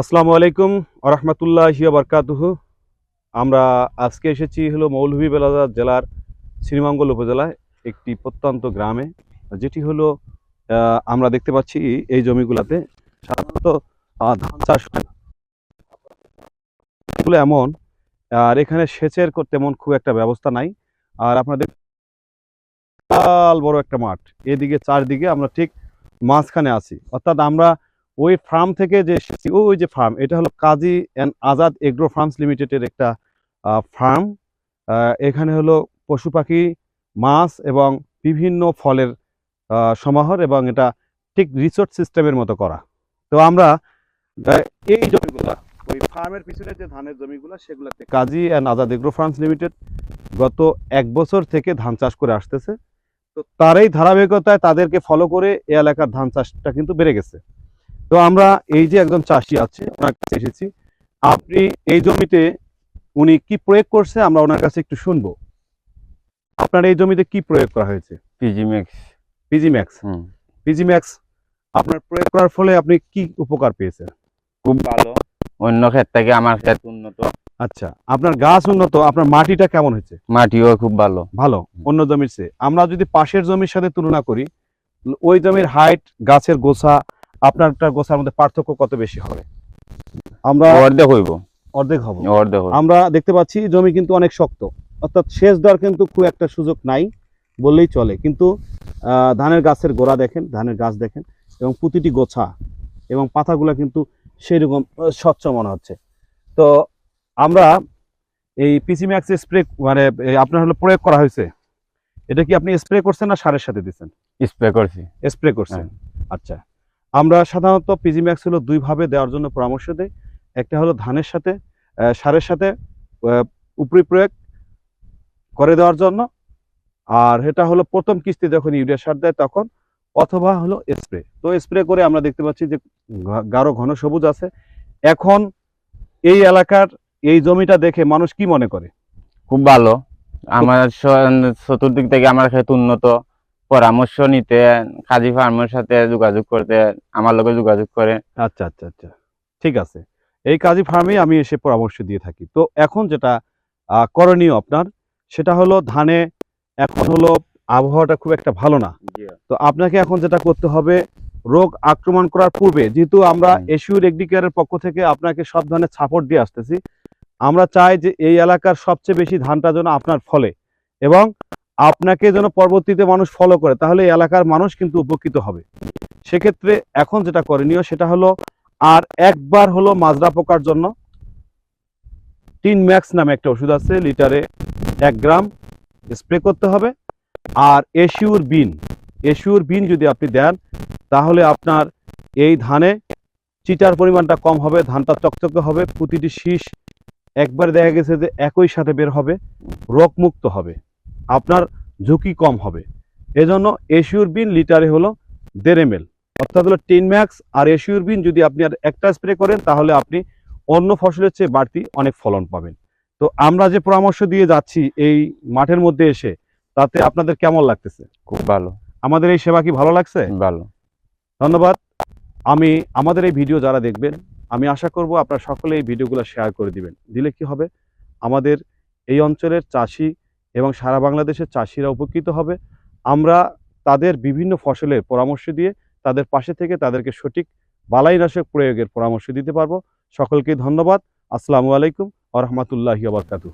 আসসালামু আলাইকুম আরহামতুল্লাহ বরকাতুহ। আমরা আজকে এসেছি হলো মৌলভী মৌলভীবাজার জেলার শ্রীমঙ্গল উপজেলায় একটি প্রত্যন্ত গ্রামে, যেটি হলো আমরা দেখতে পাচ্ছি এই জমিগুলাতে সাধারণত ধান চাষ হয় না। এমন, আর এখানে সেচের তেমন খুব একটা ব্যবস্থা নাই। আর আপনাদের বিশাল বড় একটা মাঠ। এদিকে চারদিকে আমরা ঠিক মাঝখানে আছি। অর্থাৎ আমরা ওই ফার্ম থেকে যে এসেছি, ওই যে ফার্ম এটা হলো Kazi and Azad agro farms লিমিটেডের একটা ফার্ম এখানে হলো পশু পাখি মাছ এবং বিভিন্ন ফলের সমাহার এবং এটা ঠিক রিসোর্ট সিস্টেমের মতো করা। তো আমরা এই জমিগুলো ওই ফার্মের পিছনে যে ধানের জমিগুলো সেগুলোতে Kazi and Azad agro farms limited গত এক বছর থেকে ধান চাষ করে আসতেছে। তো তারই ধারাবাহিকতায় তাদেরকে ফলো করে এই এলাকার ধান চাষটা কিন্তু বেড়ে গেছে। তো আমরা এই যে একজন চাষি আছে ওনার কাছে এসেছি। আপনি এই জমিতে উনি কি প্রয়োগ করছে আমরা ওনার কাছে একটু শুনব। আপনার এই জমিতে কি প্রয়োগ করা হয়েছে? PG max PG max PG max আপনার প্রয়োগ করার ফলে আপনি কি উপকার পেয়েছেন? খুব ভালো। অন্য ক্ষেত থেকে আমার ক্ষেত উন্নত। আচ্ছা আপনার গাছ উন্নত আপনার মাটিটা কেমন হয়েছে? মাটিও খুব ভালো। ভালো অন্য জমির চেয়ে। আমরা যদি পাশের জমির সাথে তুলনা করি ওই জমির হাইট গাছের গোছা আপনারটা গোছার মধ্যে পার্থক্য কত বেশি হবে? আমরা অর্ধেক হইব। অর্ধেক হব। অর্ধেক আমরা দেখতে পাচ্ছি জমি কিন্তু অনেক শক্ত। অর্থাৎ সেচ দেওয়ার কিন্তু খুব একটা সুযোগ নাই বললেই চলে। কিন্তু ধানের গাছের গোড়া দেখেন ধানের গাছ দেখেন এবং প্রতিটি গোছা এবং পাতাগুলো কিন্তু সেই রকম স্বচ্ছ মনে হচ্ছে। তো আমরা এই পিসি ম্যাক্স স্প্রে মানে আপনার হলো প্রয়োগ করা হয়েছে। এটা কি আপনি স্প্রে করছেন না সারের সাথে দিচ্ছেন? স্প্রে করছি। স্প্রে করছেন। আচ্ছা। আমরা সাধারণত পিজি ম্যাক্স হলো দুইভাবে দেওয়ার জন্য পরামর্শ দেই। একটা হলো ধানের সাথে সারের সাথে উপরি প্রয়োগ করে দেওয়ার জন্য। আর এটা হলো প্রথম কিস্তি যখন ইউরিয়া সার দেয় তখন, অথবা হলো স্প্রে তো স্প্রে করে আমরা দেখতে পাচ্ছি যে গাঢ় ঘন সবুজ আছে। এখন এই এলাকার এই জমিটা দেখে মানুষ কি মনে করে? খুব ভালো। আমার চতুর্দিক থেকে আমার ক্ষেত উন্নত। পরামর্শ নিতে কাজী ফার্মের সাথে যোগাযোগ করতে আমার লগে যোগাযোগ করে। আচ্ছা আচ্ছা আচ্ছা। ঠিক আছে। এই কাজী ফার্মে আমি এসে পরামর্শ দিয়ে থাকি। তো এখন যেটা করণীয় আপনার সেটা হলো ধানে এখন হলো আবহাওয়াটা খুব একটা ভালো না। তো আপনাকে এখন যেটা করতে হবে রোগ আক্রমণ করার পূর্বে যেহেতু আমরা হুম। এশিউ রেগডিকেয়ারের পক্ষ থেকে আপনাকে সব ধরনের সাপোর্ট দিয়ে আসতেছি আমরা চাই যে এই এলাকার সবচেয়ে বেশি ধানটা যেন আপনার ফলে এবং আপনাকে যেন পরবর্তীতে মানুষ ফলো করে, তাহলে এলাকার মানুষ কিন্তু উপকৃত হবে। সেক্ষেত্রে এখন যেটা করণীয় সেটা হলো, আর একবার হলো মাজরা পোকার জন্য টিন ম্যাক্স নামে একটা ওষুধ আছে, লিটারে এক গ্রাম স্প্রে করতে হবে। আর এশিউর বিন এশিউর বিন যদি আপনি দেন, তাহলে আপনার এই ধানে চিটার পরিমাণটা কম হবে, ধানটা চকচকে হবে প্রতিটি শীষ একবার দেখা গেছে যে একই সাথে বের হবে, রোগমুক্ত হবে। আপনার ঝুঁকি কম হবে। এজন্য এশিউর বিন লিটারে হলো দেড় এম অর্থাৎ হলো টেন ম্যাক্স। আর এশিউর বিন যদি আপনি আর একটা স্প্রে করেন তাহলে আপনি অন্য ফসলের চেয়ে বাড়তি অনেক ফলন পাবেন। তো আমরা যে পরামর্শ দিয়ে যাচ্ছি এই মাঠের মধ্যে এসে তাতে আপনাদের কেমন লাগতেছে? খুব ভালো। আমাদের এই সেবা কি ভালো লাগছে? ভালো। ধন্যবাদ। আমি আমাদের এই ভিডিও যারা দেখবেন আমি আশা করব আপনারা সকলে এই ভিডিওগুলো শেয়ার করে দিবেন। দিলে কি হবে? আমাদের এই অঞ্চলের চাষি এবং সারা বাংলাদেশের চাষিরা উপকৃত হবে। আমরা তাদের বিভিন্ন ফসলের পরামর্শ দিয়ে তাদের পাশে থেকে তাদেরকে সঠিক বালাইনাশক প্রয়োগের পরামর্শ দিতে পারব। সকলকে ধন্যবাদ। আসসালামু আলাইকুম আ রহমতুল্লাহি আবরকাতুহ